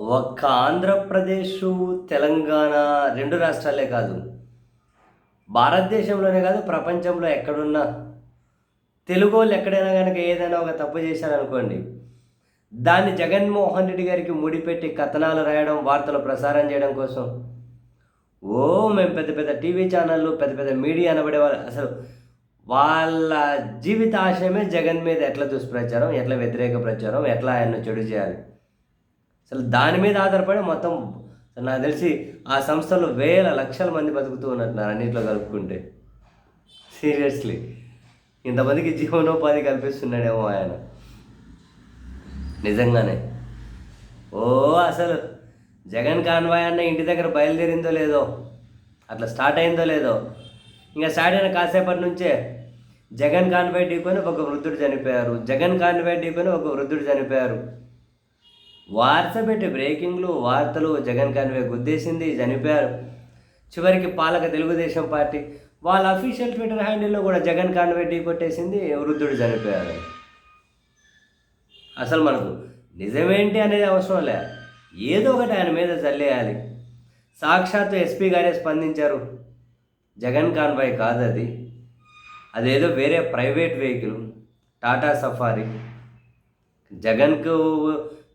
ఒక్క ఆంధ్రప్రదేశ్ తెలంగాణ రెండు రాష్ట్రాలే కాదు. భారతదేశంలోనే కాదు ప్రపంచంలో ఎక్కడున్నా. తెలుగు వాళ్ళు ఎక్కడైనా కనుక ఏదైనా ఒక తప్పు చేశారనుకోండి దాన్ని జగన్మోహన్ రెడ్డి గారికి ముడిపెట్టి కథనాలు రాయడం వార్తలు ప్రసారం చేయడం కోసం. ఓ మేము పెద్ద పెద్ద టీవీ ఛానళ్ళు పెద్ద పెద్ద మీడియా అనబడే వాళ్ళు అసలు వాళ్ళ జీవిత ఆశయమే జగన్ మీద ఎట్లా దుష్ప్రచారం ఎట్లా వ్యతిరేక ప్రచారం ఎట్లా ఆయన చెడు చేయాలి? అసలు దాని మీద ఆధారపడి మొత్తం నాకు తెలిసి ఆ సంస్థలో వేల లక్షల మంది బతుకుతూ ఉన్నట్టున్నారు అన్నింటిలో కలుపుకుంటే. సీరియస్లీ. ఇంతమందికి జీవనోపాధి కల్పిస్తున్నాడేమో ఆయన. నిజంగానే. ఓ అసలు జగన్ కాన్వాయ్ అన్న ఇంటి దగ్గర బయలుదేరిందో లేదో అట్లా స్టార్ట్ అయిందో లేదో. ఇంకా స్టార్ట్ అయిన కాసేపటి నుంచే జగన్ కాన్వాయ్ ఢీకొని ఒక వృద్ధుడు చనిపోయారు. జగన్ కాన్వాయ్ ఢీకొని ఒక వృద్ధుడు చనిపోయారు. వార్తపెట్టి బ్రేకింగ్లు వార్తలు జగన్ కన్వే గుద్దేసింది చనిపోయారు. చివరికి పాలక తెలుగుదేశం పార్టీ వాళ్ళ అఫీషియల్ ట్విట్టర్ హ్యాండిల్లో కూడా జగన్ కాన్వే ఢీ కొట్టేసింది వృద్ధుడు చనిపోయారు అసలు మనకు నిజమేంటి అనేది అవసరం లే. ఏదో ఒకటి ఆయన మీద చల్లేయాలి. సాక్షాత్తు ఎస్పీ గారే స్పందించారు. జగన్ కాన్వాయ్ కాదు అది అదేదో వేరే ప్రైవేట్ వెహికల్ టాటా సఫారీ. జగన్కు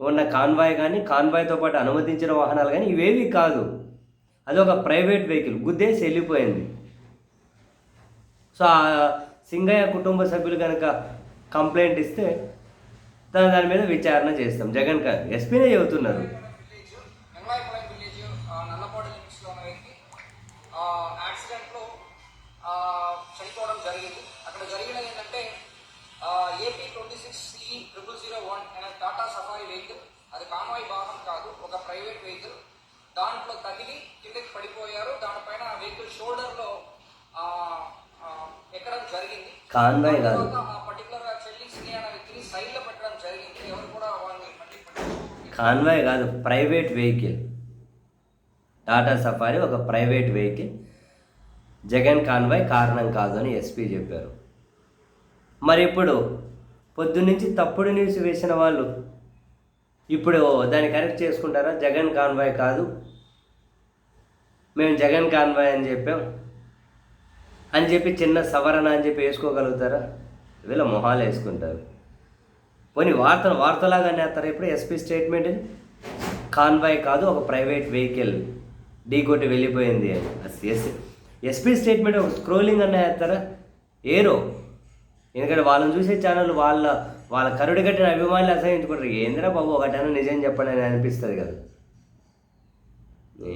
ఉన్న కాన్వాయ్ కానీ కాన్వాయ్తో పాటు అనుమతించిన వాహనాలు కానీ ఇవేవి కాదు. అది ఒక ప్రైవేట్ వెహికల్ గుద్దేసి వెళ్ళిపోయింది. సో ఆ సింగయ్య కుటుంబ సభ్యులు కనుక కంప్లైంట్ ఇస్తే దాని దాని మీద విచారణ చేస్తాం. జగన్ కా ఎస్పీనే చెబుతున్నారు. యాక్సిడెంట్లో చనిపోవడం జరిగింది. అక్కడ జరిగిన ఏంటంటే ఈ ట్రిపుల్ జీరో వన్ అనే టాటా సఫారీ వెహికల్. అది కాన్వాయ్ వాహనం కాదు ఒక ప్రైవేట్ వెహికల్. దాంట్లో తగిలి కిందకి పడిపోయారు. దానిపైన ఆ వెహికల్ షోల్డర్లో ఎక్కడం జరిగింది. కాన్వాయ్ కాదు. ఆ పర్టికులర్ అనే వ్యక్తిని సైడ్లో పెట్టడం జరిగింది. ఎవరు కూడా వాళ్ళని. కాన్వాయ్ కాదు ప్రైవేట్ వెహికల్. టాటా సఫారీ ఒక ప్రైవేట్ వెహికల్. జగన్ కాన్వాయ్ కారణం కాదు అని ఎస్పీ చెప్పారు. మరి ఇప్పుడు పొద్దున్నుంచి తప్పుడు న్యూస్ వేసిన వాళ్ళు. ఇప్పుడు దాన్ని కరెక్ట్ చేసుకుంటారా? జగన్ కాన్వాయ్ కాదు. మేము జగన్ కాన్వాయ్ అని చెప్పాం. అని చెప్పి చిన్న సవరణ అని చెప్పి వేసుకోగలుగుతారా? వీళ్ళ మొహాలు వేసుకుంటారు. పోనీ వార్తలు వార్తలాగా నేస్తారు ఇప్పుడు ఎస్పీ స్టేట్మెంట్ కాన్వాయ్ కాదు ఒక ప్రైవేట్ వెహికల్ ఢీ కొట్టి వెళ్ళిపోయింది అని. ఎస్ ఎస్పీ స్టేట్మెంట్ ఒక స్క్రోలింగ్ అన్న వేస్తారా? ఏరో. ఎందుకంటే వాళ్ళని చూసే ఛానల్ వాళ్ళ వాళ్ళ కరుడు కట్టిన అభిమానులు అసహించుకుంటారు ఏందిరా బాబు ఒకటైనా నిజం చెప్పండి అని అనిపిస్తుంది కదా. ఏ